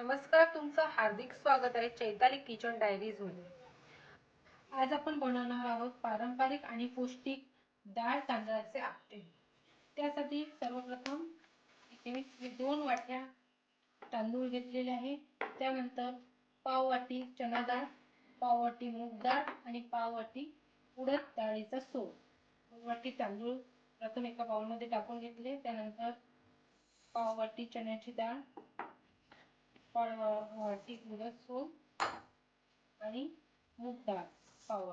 नमस्कार तुमचं हार्दिक स्वागत आहे चैताली किचन डायरीजमध्ये. आज आपण बनवणार आहोत पारंपरिक आणि पौष्टिक डाळ तांदळाचे आपटे. त्यासाठी सर्वप्रथम इथे मी दोन वाट्या तांदूळ घेतलेले आहे. त्यानंतर पाव वाटी चना डाळ पाव वाटी मूग डाळ आणि पाव वाटी उडद डाळीचा सोप वाटी तांदूळ प्रथम एका बाउलमध्ये टाकून घेतले. त्यानंतर पाव वाटी चण्याची डाळ वाटी उडद सो आणि मूग डाळ पाव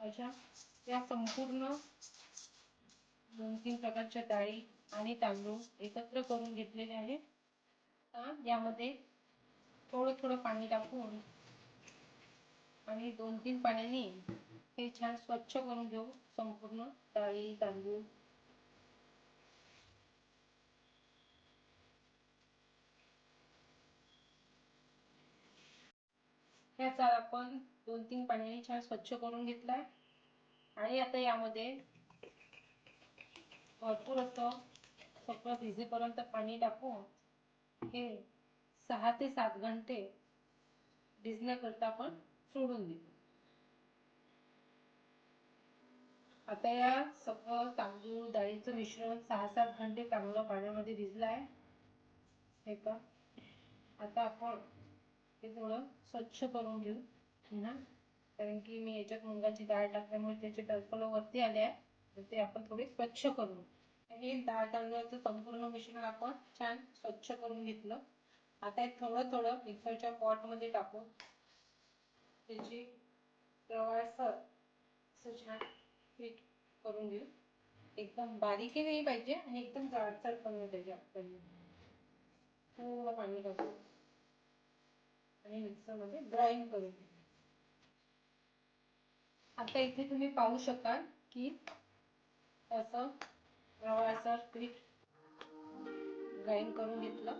अशा या संपूर्ण दोन तीन प्रकारच्या डाळी आणि तांदूळ एकत्र करून घेतलेले आहे यामध्ये थोडं थोडं पाणी टाकून आणि दोन तीन पाण्याने हे छान स्वच्छ करून घेऊ संपूर्ण डाळी तांदूळ. ह्याचा आपण दोन तीन पाण्याने छान स्वच्छ करून घेतला आणि आता यामध्ये भरपूर असं सगळं भिजेपर्यंत पाणी टाकून हे सहा ते सात घंटे भिजण्याकरता आपण सोडून देतो आता या सगळं तांदूळ डाळीचं मिश्रण सहा सात घंटे चांगलं पाण्यामध्ये भिजलं आहे हे का आता आपण ते थोडं स्वच्छ करून घेऊ. पुन्हा कारण की मी याच्यात मुगाची डाळ टाकल्यामुळे त्याचे टरफल वरती आले आहे. तर ते आपण थोडे स्वच्छ करू. हे डाळ तांदूळाचं संपूर्ण मिश्रण आपण छान स्वच्छ करून घेतलं. आता एक थोडं थोडं मिक्सरच्या पॉटमध्ये टाकून त्याची प्रवासर असं छान पीठ करून घेऊ. एकदम बारीकही नाही पाहिजे आणि एकदम जाडसर पण नाही पाहिजे आपल्याला. थोडं पाणी टाकू. आणि मिक्सरमध्ये ग्राइंड करून आता इथे तुम्ही पाहू शकाल की असं रवासर पीठ ग्राइंड करून घेतलं.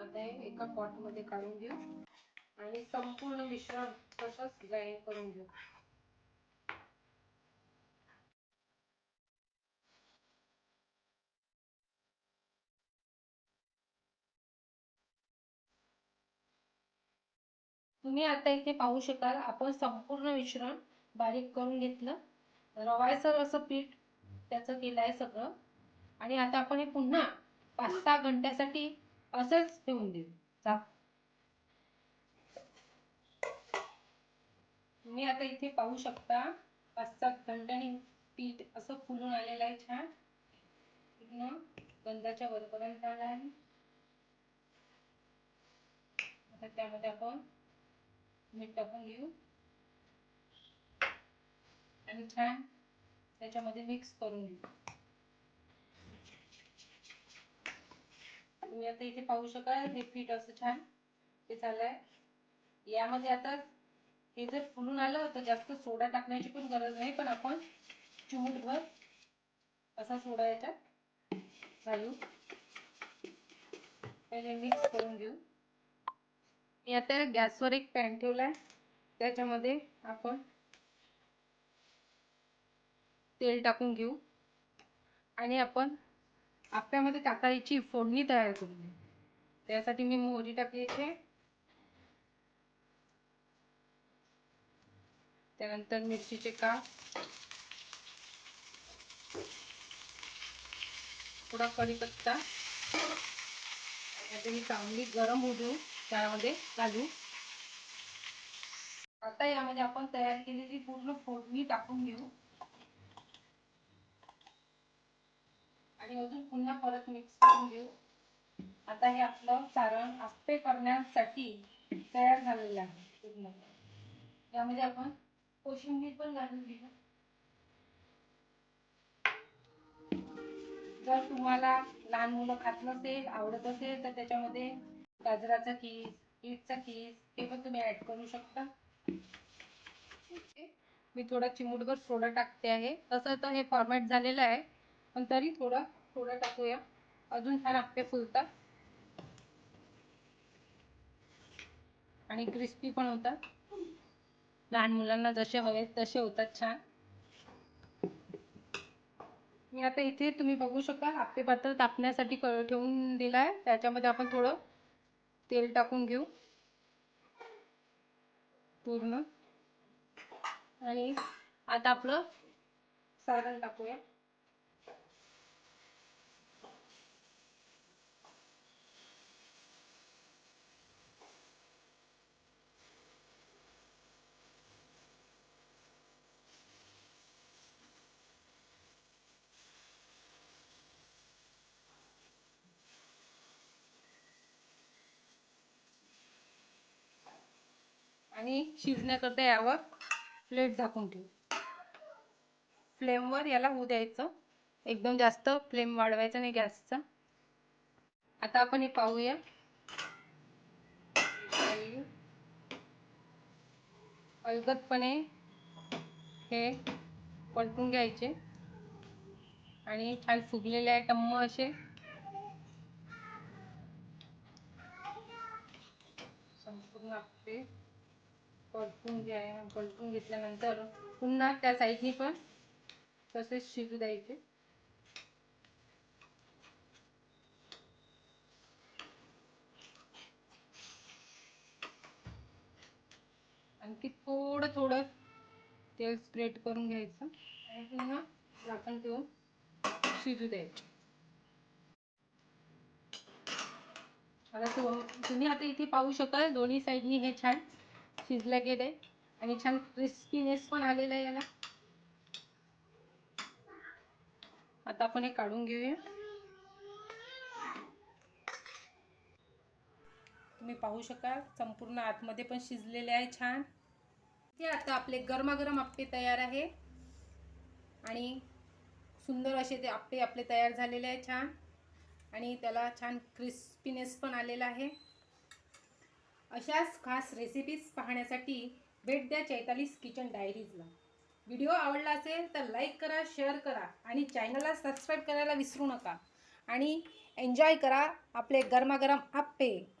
आता हे एका पॉटमध्ये काढून घेऊ. आणि संपूर्ण मिश्रण तसंच ग्राइंड करून घेऊ. तुम्ही आता इथे पाहू शकाल आपण संपूर्ण मिश्रण बारीक करून घेतलं. रवायचं असं पीठ त्याचं केलं आहे सगळं. आणि आता आपण हे पुन्हा पाच सहा घंट्यासाठी असंच ठेवून देऊ. चा तुम्ही आता इथे पाहू शकता पाच सात घंट्याने पीठ असं फुलून आलेलं आहे छान. पूर्ण गंधाच्या वरपर्यंत आला आहे. आता त्यामध्ये आपण मीठ टाकून घेऊ. आणि छान त्याच्यामध्ये मिक्स करून घेऊ. तुम्ही आता इथे पाहू शकाल हे पीठ असं छान हे झालंय. यामध्ये आता हे जर फुलून आलं तर जास्त सोडा टाकण्याची पण गरज नाही पण आपण चिमूटभर असा सोडा याच्यात घालू. पहिले मिक्स करून घेऊ. मी आता गॅसवर एक पॅन ठेवलाय. त्याच्यामध्ये आपण तेल टाकून घेऊ. आणि आपण आप्यामध्ये टाकायची फोडणी तयार करू त्यासाठी मी मोहरी टाकली इथे त्यानंतर मिरचीचे काप. थोडा कढीपत्ता. आता मी चांगली गरम होऊ देऊ. त्यामध्ये घालू. आता यामध्ये आपण तयार केलेली पूर्ण फोडणी टाकून घेऊ. आणि अजून पुन्हा परत मिक्स करून घेऊ. आता हे आपलं सारण आप्पे करण्यासाठी तयार झालेलं आहे पूर्ण. यामध्ये आपण कोशिंबीर पण घालून घेऊ. जर तुम्हाला लहान मुलं खात नसेल आवडत असेल तर त्याच्यामध्ये गाजराचा कीस बीटचा कीस ते पण तुम्ही ऍड करू शकता. मी थोडा चिमूटभर सोडा टाकते आहे. तसं तर हे फॉर्मॅट झालेलं आहे. पण तरी थोडा थोडा टाकूया. अजून छान आपे फुलतात. आणि क्रिस्पी पण होतात. लहान मुलांना जसे हवे तसे होतात छान. मी आता इथे तुम्ही बघू शकाल आपे पात्र तापण्यासाठी ठेवून दिलाय. त्याच्यामध्ये आपण थोडं तेल टाकून घेऊ. पूर्ण. आणि आता आपलं सारण टाकूया. आणि शिजण्याकरता यावर प्लेट झाकून ठेवू. फ्लेमवर याला होऊ द्यायचं. एकदम जास्त फ्लेम वाढवायचा नाही गॅसचा. आता आपण हे पाहूया. अलगदपणे हे परतून घ्यायचे. आणि छान फुगलेले आहे टम्म असे. संपूर्ण आपले परतून घ्या परतून घेतल्यानंतर पुन्हा त्या साईडनी पण तसेच शिजू द्यायचे. आणखी थोडं थोडं तेल स्प्रेड करून घ्यायचं आणि पुन्हा झाकण ठेवून शिजू द्यायचं. आता तुम्ही आता इथे पाहू शकाल दोन्ही साईडनी हे छान शिजलं गेलंय आणि छान क्रिस्पीनेस पण आलेला आहे याला. आता आपण हे काढून घेऊया. तुम्ही पाहू शकाल संपूर्ण आतमध्ये पण शिजलेले आहे छान. ते आता आपले गरमागरम आप्पे तयार आहे. आणि सुंदर असे ते आप्पे आपले तयार झालेले आहे छान. आणि त्याला छान क्रिस्पीनेस पण आलेला आहे. अशाच खास रेसिपीज पाहण्यासाठी भेट द्या चैतालीस किचन डायरीजला व्हिडिओ आवडला असेल तर लाईक करा शेअर करा आणि चॅनलला सबस्क्राईब करायला विसरू नका. आणि एन्जॉय करा आपले गरमागरम आप्पे.